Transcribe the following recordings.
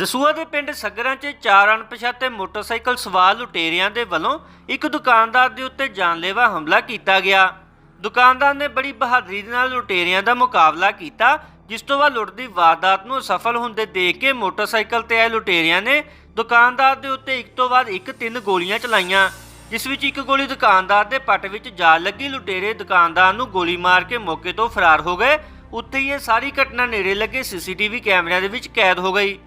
ਦਸੂਆ ਦੇ ਪਿੰਡ ਸੱਗਰਾਂ 'ਚ ਚਾਰ ਅਣਪਛਾਤੇ ਮੋਟਰਸਾਈਕਲ ਸਵਾਰ ਲੁਟੇਰਿਆਂ ਦੇ ਵੱਲੋਂ ਇੱਕ ਦੁਕਾਨਦਾਰ ਦੇ ਉੱਤੇ ਜਾਨਲੇਵਾ ਹਮਲਾ ਕੀਤਾ ਗਿਆ। ਦੁਕਾਨਦਾਰ ਨੇ ਬੜੀ ਬਹਾਦਰੀ ਦੇ ਨਾਲ ਲੁਟੇਰਿਆਂ ਦਾ ਮੁਕਾਬਲਾ ਕੀਤਾ, ਜਿਸ ਤੋਂ ਬਾਅਦ ਲੁੱਟ ਦੀ ਵਾਰਦਾਤ ਨੂੰ ਸਫਲ ਹੁੰਦੇ ਦੇਖ ਕੇ ਮੋਟਰਸਾਈਕਲ ਤੇ ਆਏ ਲੁਟੇਰਿਆਂ ਨੇ ਦੁਕਾਨਦਾਰ ਦੇ ਉੱਤੇ ਇੱਕ ਤੋਂ ਬਾਅਦ ਇੱਕ ਤਿੰਨ ਗੋਲੀਆਂ ਚਲਾਈਆਂ, ਜਿਸ ਵਿੱਚ ਇੱਕ ਗੋਲੀ ਦੁਕਾਨਦਾਰ ਦੇ ਪੱਟ ਵਿੱਚ ਜਾ ਲੱਗੀ। ਲੁਟੇਰੇ ਦੁਕਾਨਦਾਰ ਨੂੰ ਗੋਲੀ ਮਾਰ ਕੇ ਮੌਕੇ ਤੋਂ ਫਰਾਰ ਹੋ ਗਏ। ਉੱਥੇ ਹੀ ਇਹ ਸਾਰੀ ਘਟਨਾ ਨੇੜੇ ਲੱਗੇ ਸੀਸੀਟੀਵੀ ਕੈਮਰਿਆਂ ਦੇ ਵਿੱਚ ਕੈਦ ਹੋ ਗਈ।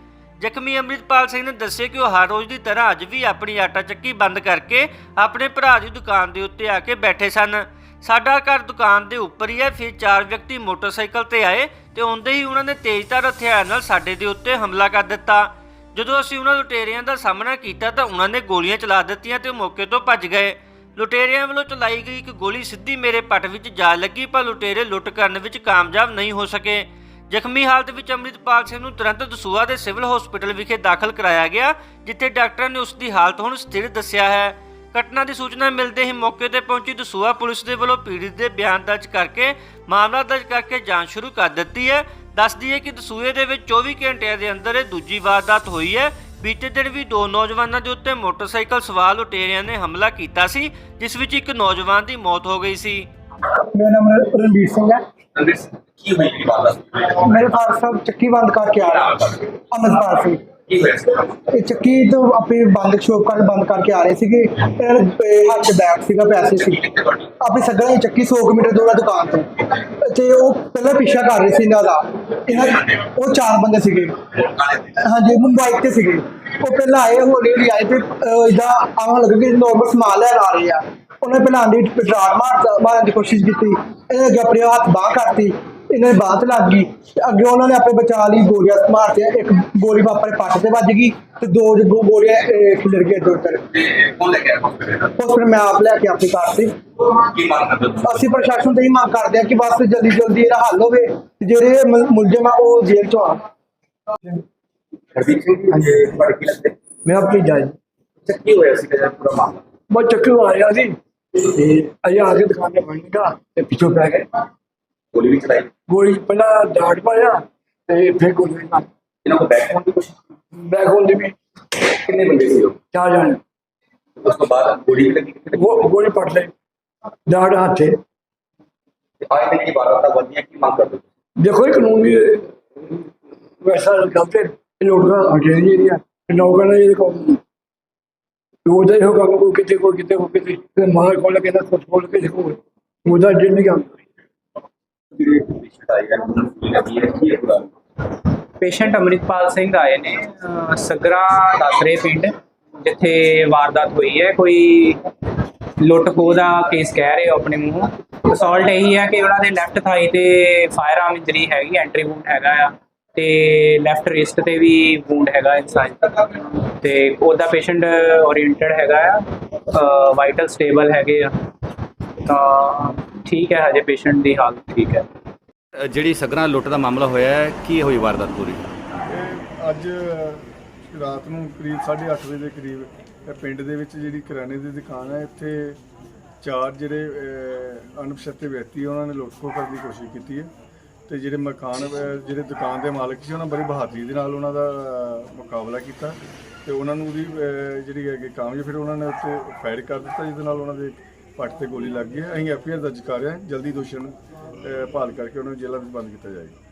ਜ਼ਖਮੀ ਅੰਮ੍ਰਿਤਪਾਲ ਸਿੰਘ ਨੇ ਦੱਸਿਆ ਕਿ ਉਹ ਹਰ ਰੋਜ਼ ਦੀ ਤਰ੍ਹਾਂ ਅੱਜ ਵੀ ਆਪਣੀ ਆਟਾ ਚੱਕੀ ਬੰਦ ਕਰਕੇ ਆਪਣੇ ਭਰਾ ਦੀ ਦੁਕਾਨ ਦੇ ਉੱਤੇ ਆ ਕੇ ਬੈਠੇ ਸਨ। ਸਾਡਾ ਘਰ ਦੁਕਾਨ ਦੇ ਉੱਪਰ ਹੀ ਹੈ, ਫਿਰ ਚਾਰ ਵਿਅਕਤੀ ਮੋਟਰਸਾਈਕਲ ਤੇ ਆਏ ਤੇ ਆਉਂਦੇ ਹੀ ਉਹਨਾਂ ਨੇ ਤੇਜ਼ਧਾਰ ਹਥਿਆਰ ਨਾਲ ਸਾਡੇ ਦੇ ਉੱਤੇ ਹਮਲਾ ਕਰ ਦਿੱਤਾ। ਜਦੋਂ ਅਸੀਂ ਉਹਨਾਂ ਲੁਟੇਰਿਆਂ ਦਾ ਸਾਹਮਣਾ ਕੀਤਾ ਤਾਂ ਉਹਨਾਂ ਨੇ ਗੋਲੀਆਂ ਚਲਾ ਦਿੱਤੀਆਂ ਤੇ ਮੌਕੇ ਤੋਂ ਭੱਜ ਗਏ। ਲੁਟੇਰਿਆਂ ਵੱਲੋਂ ਚਲਾਈ ਗਈ ਇੱਕ ਗੋਲੀ ਸਿੱਧੀ ਮੇਰੇ ਪੱਟ ਵਿੱਚ ਜਾ ਲੱਗੀ, ਪਰ ਲੁਟੇਰੇ ਲੁੱਟ ਕਰਨ ਵਿੱਚ ਕਾਮਯਾਬ ਨਹੀਂ ਹੋ ਸਕੇ। ਜ਼ਖਮੀ ਹਾਲਤ ਵਿੱਚ ਅੰਮ੍ਰਿਤਪਾਲ ਸਿੰਘ ਨੂੰ ਤੁਰੰਤ ਦਸੂਹਾ ਦੇ ਸਿਵਲ ਹਸਪੀਟਲ ਵਿਖੇ ਦਾਖਲ ਕਰਾਇਆ ਗਿਆ, ਜਿੱਥੇ ਡਾਕਟਰਾਂ ਨੇ ਉਸ ਦੀ ਹਾਲਤ ਹੁਣ ਸਥਿਰ ਦੱਸਿਆ ਹੈ। ਘਟਨਾ ਦੀ ਸੂਚਨਾ ਮਿਲਦੇ ਹੀ ਮੌਕੇ ਤੇ ਪਹੁੰਚੀ ਦਸੂਹਾ ਪੁਲਿਸ ਦੇ ਵੱਲੋਂ ਪੀੜਤ ਦੇ ਬਿਆਨ ਦਰਜ ਕਰਕੇ ਮਾਮਲਾ ਦਰਜ ਕਰਕੇ ਜਾਂਚ ਸ਼ੁਰੂ ਕਰ ਦਿੱਤੀ ਹੈ। ਦੱਸਦੀ ਹੈ ਕਿ ਦਸੂਹੇ ਦੇ ਵਿੱਚ 24 ਘੰਟਿਆਂ ਦੇ ਅੰਦਰ ਇਹ ਦੂਜੀ ਵਾਰਦਾਤ ਹੋਈ ਹੈ। ਬੀਤੇ ਦਿਨ ਵੀ ਦੋ ਨੌਜਵਾਨਾਂ ਦੇ ਉੱਤੇ ਮੋਟਰਸਾਈਕਲ ਸਵਾਰ ਲੁਟੇਰਿਆਂ ਨੇ ਹਮਲਾ ਕੀਤਾ ਸੀ, ਜਿਸ ਵਿੱਚ ਇੱਕ ਨੌਜਵਾਨ ਦੀ ਮੌਤ ਹੋ ਗਈ ਸੀ। ਮੇਰਾ ਨਾਮ ਰ- ਰਣਬੀਰ ਸਿੰਘ ਹੈ। ਕੀ ਹੋਈ ਕੀ ਮੇਰੇ ਫਾਦਰ ਸਾਹਿਬ ਚੱਕੀ ਬੰਦ ਕਰਕੇ ਆ ਰਹੇ ਅਮਰਪਾਲ ਸਿੰਘ ਕੀ ਹੋਇਆ ਸੀ? ਇਹ ਚੱਕੀ ਤੋਂ ਆਪਣੀ ਬੰਦ ਸ਼ੋਪ ਕਰ ਬੰਦ ਕਰਕੇ ਆ ਰਹੇ ਸੀਗੇ। ਇਹਨਾਂ ਦੇ ਹੱਥ 'ਚ ਬੈਗ ਸੀਗਾ ਪੈਸੇ ਸੀ। ਆਪਣੀ ਸੱਗਣਾ ਦੀ ਚੱਕੀ 100 ਕਿਲੋਮੀਟਰ ਦੂਰ ਆ ਦੁਕਾਨ ਤੋਂ। ਤੇ ਉਹ ਪਹਿਲਾਂ ਪਿੱਛਾ ਕਰ ਰਹੇ ਸੀ ਇਹਨਾਂ ਦਾ। ਇਹਨਾਂ ਉਹ ਚਾਰ ਬੰਦੇ ਸੀਗੇ। ਹਾਂਜੀ ਮੁੰਬਈ ਤੇ ਸੀਗੇ। ਉਹ ਪਹਿਲਾਂ ਆਏ ਹੌਲੀ ਹੌਲੀ ਆਏ ਤੇ ਇਦਾਂ ਆਉਣ ਲੱਗੇ ਕਿ ਨੋਰਮਲ ਸਮਾਨ ਲੈਣ ਆ ਰਹੇ ਆ। ਉਹਨੇ ਪਹਿਲਾਂ ਆਂਦੀ ਪਟਰਾਰ ਮਾਰ ਮਾਰਨ ਦੀ ਕੋਸ਼ਿਸ਼ ਕੀਤੀ। ਇਹਨੇ ਅੱਗੇ ਆਪਣੇ ਹੱਥ ਬਾਹ ਕਰਤੀ। ਇਹਨੇ ਬਾਹ ਤੇ ਲੱਗ ਗਈ। ਤੇ ਅੱਗੇ ਉਹਨਾਂ ਨੇ ਆਪਣੇ ਬਚਾਅ ਲਈ ਗੋਲੀਆਂ ਮਾਰਤੀਆਂ। ਇੱਕ ਗੋਲੀ ਆਪਣੇ ਪੱਟ ਤੇ ਵੱਜ ਗਈ ਤੇ ਦੋ ਜੋ ਗੋਲੀਆਂ ਖਿਲਰ ਲੈ ਕੇ ਆਇਆ ਹਸਪੀਟਲ ਉਸ ਫਿਰ ਮੈਂ ਆਪ ਲੈ ਕੇ ਆਪਣੀ ਕਾਰ ਤੇ। ਕੀ ਅਸੀਂ ਪ੍ਰਸ਼ਾਸਨ ਤੋਂ ਹੀ ਮੰਗ ਕਰਦੇ ਹਾਂ ਕਿ ਬਸ ਜਲਦੀ ਜਲਦੀ ਇਹਦਾ ਹੱਲ ਹੋਵੇ ਤੇ ਜਿਹੜੇ ਮੁਲ- ਮੁਲਜ਼ਮ ਆ ਉਹ ਜੇਲ੍ਹ ਚੋਂ ਹਰਦੀਪ ਸਿੰਘ ਕੀ ਲੱਗਦੇ? ਮੈਂ ਆਪਣੀ ਜਾਇਜ਼। ਅੱਛਾ ਕੀ ਹੋਇਆ ਸੀ ਜਿਹੜਾ ਪੂਰਾ ਮਾਮਲਾ? ਮੈਂ ਚੱਕੂ ਆਇਆ ਸੀ ਤੇ ਆ ਕੇ ਦੁਕਾਨ ਤੇ ਬਣੀਗਾ ਤੇ ਪਿੱਛੋਂ ਪੈ ਗਏ। ਗੋਲੀ ਵੀ ਚਲਾਈ। ਗੋਲੀ ਪਹਿਲਾਂ ਡਾਟ ਪਾਇਆ ਤੇ ਫਿਰ ਗੋਲੀ ਨਾਲ ਇਹਨਾਂ ਕੋ ਬੈਕ ਹੋਣ ਦੀ ਕੋਸ਼ਿਸ਼ ਕੀਤੀ। ਬੈਗ ਹੁੰਦੀ ਵੀ ਕਿੰਨੇ ਬੰਦੇ ਸੀ ਉਹ? ਚਾਰ ਜਾਣੇ। ਉਸ ਤੋਂ ਬਾਅਦ ਗੋਲੀ ਵੀ ਲੱਗੀ ਕਿਤੇ? ਉਹ ਗੋਲੀ ਪੱਟ ਲਈ। ਡਾਟ ਹੱਥੇ। ਤੇ ਆਏ ਦਿਨ ਕੀ ਵਾਰਦਾਤਾਂ ਵਧੀਆਂ ਕੀ ਮੰਗ ਕਰਦੇ ਦੇਖੋ ਇਹ ਕਾਨੂੰਨੀ ਵੈਸਾ ਗਲਤ ਹੈ ਲੋਕਾਂ ਅਜੇ ਨਹੀਂ ਰਿਹਾ ਲੋਕਾਂ ਨੇ ਇਹ ਕੰਮ ਉਹਦਾ ਹੀ ਹੋਗਾ ਕੋਈ ਕਿਤੇ ਕੋਈ ਕਿਤੇ ਕੋਈ ਕਿਤੇ, ਤੇ ਮਾਰ ਕੋਲ ਕੇ ਕੁਝ ਕੋਲ ਕੇ ਦੇਖੋ, ਉਹਦਾ ਜਿੰਨ ਨਹੀਂ ਪੇਸ਼ੈਂਟ ਅਮਰਿਤਪਾਲ ਸਿੰਘ ਆਏ ਨੇ, ਅਹ ਸਗਰਾ ਦਾਸਰੇ ਪਿੰਡ, ਜਿੱਥੇ ਵਾਰਦਾਤ ਹੋਈ ਹੈ, ਕੋਈ ਲੁੱਟ ਖੋਹ ਦਾ ਕੇਸ ਕਹਿ ਰਹੇ ਹੋ ਆਪਣੇ ਮੂੰਹ। ਅਸੌਲਟ ਇਹੀ ਹੈ ਕਿ ਉਹਨਾਂ ਦੇ ਲੈਫਟ ਥਾਈ ਤੇ ਫਾਇਰ ਆਰਮ ਇੰਜਰੀ ਹੈਗੀ ਐਂਟਰੀ ਵੂਡ ਹੈਗਾ ਆ। ਤੇ ਲੈਫਟ ਰਿਸਟ ਤੇ ਵੀ ਵੂਡ ਹੈਗਾ ਇਨਸਾਈਡ ਤੇ ਉਹਦਾ ਪੇਸ਼ੈਂਟ ਓਰੀਐਂਟਡ ਹੈਗਾ ਆ ਵਾਈਟਲ ਸਟੇਬਲ ਹੈਗੇ ਆ। ਤਾਂ ਠੀਕ ਹੈ ਹਜੇ ਪੇਸ਼ੈਂਟ ਦੀ ਹਾਲਤ ਠੀਕ ਹੈ। ਜਿਹੜੀ ਸਗਰਾਂ ਲੁੱਟ ਦਾ ਮਾਮਲਾ ਹੋਇਆ ਹੈ ਕੀ ਹੋਈ ਵਾਰਦਾਤ ਪੂਰੀ? ਅੱਜ ਰਾਤ ਨੂੰ ਕਰੀਬ 8:30 ਵਜੇ ਦੇ ਕਰੀਬ ਇਹ ਪਿੰਡ ਦੇ ਵਿੱਚ ਜਿਹੜੀ ਕਿਰਾਣੇ ਦੀ ਦੁਕਾਨ ਹੈ ਇੱਥੇ ਚਾਰ ਜਿਹੜੇ ਅਣਪਛਾਤੇ ਵਿਅਕਤੀ ਉਹਨਾਂ ਨੇ ਲੁੱਟ ਖੋਹ ਕਰਨ ਦੀ ਕੋਸ਼ਿਸ਼ ਕੀਤੀ ਹੈ। ਤੇ ਜਿਹੜੇ ਮਕਾਨ ਅਹ, ਜਿਹੜੇ ਦੁਕਾਨ ਦੇ ਮਾਲਕ ਸੀ ਉਹਨਾਂ ਬੜੀ ਬਹਾਦਰੀ ਦੇ ਨਾਲ ਉਹਨਾਂ ਦਾ ਅਹ, ਮੁਕਾਬਲਾ ਕੀਤਾ ਤੇ ਉਹਨਾਂ ਨੂੰ ਉਹਦੀ ਅਹ, ਜਿਹੜੀ ਹੈਗੀ ਕਾਮਯਾਬ ਫਿਰ ਉਹਨਾਂ ਨੇ ਉੱਤੇ ਫਾਇਰ ਕਰ ਦਿੱਤਾ ਜਿਹਦੇ ਨਾਲ ਉਹਨਾਂ ਦੇ ਪੱਟ ਤੇ ਗੋਲੀ ਲੱਗ ਗਈ ਹੈ। ਅਸੀਂ ਐਫਆਈਆਰ ਦਰਜ ਕਰ ਰਹੇ ਹਾਂ ਜਲਦੀ ਦੋਸ਼ੀਆਂ ਨੂੰ ਅਹ, ਭਾਲ ਕਰਕੇ ਉਹਨਾਂ ਨੂੰ ਜੇਲ੍ਹਾਂ ਵਿੱਚ ਬੰਦ ਕੀਤਾ ਜਾਏਗਾ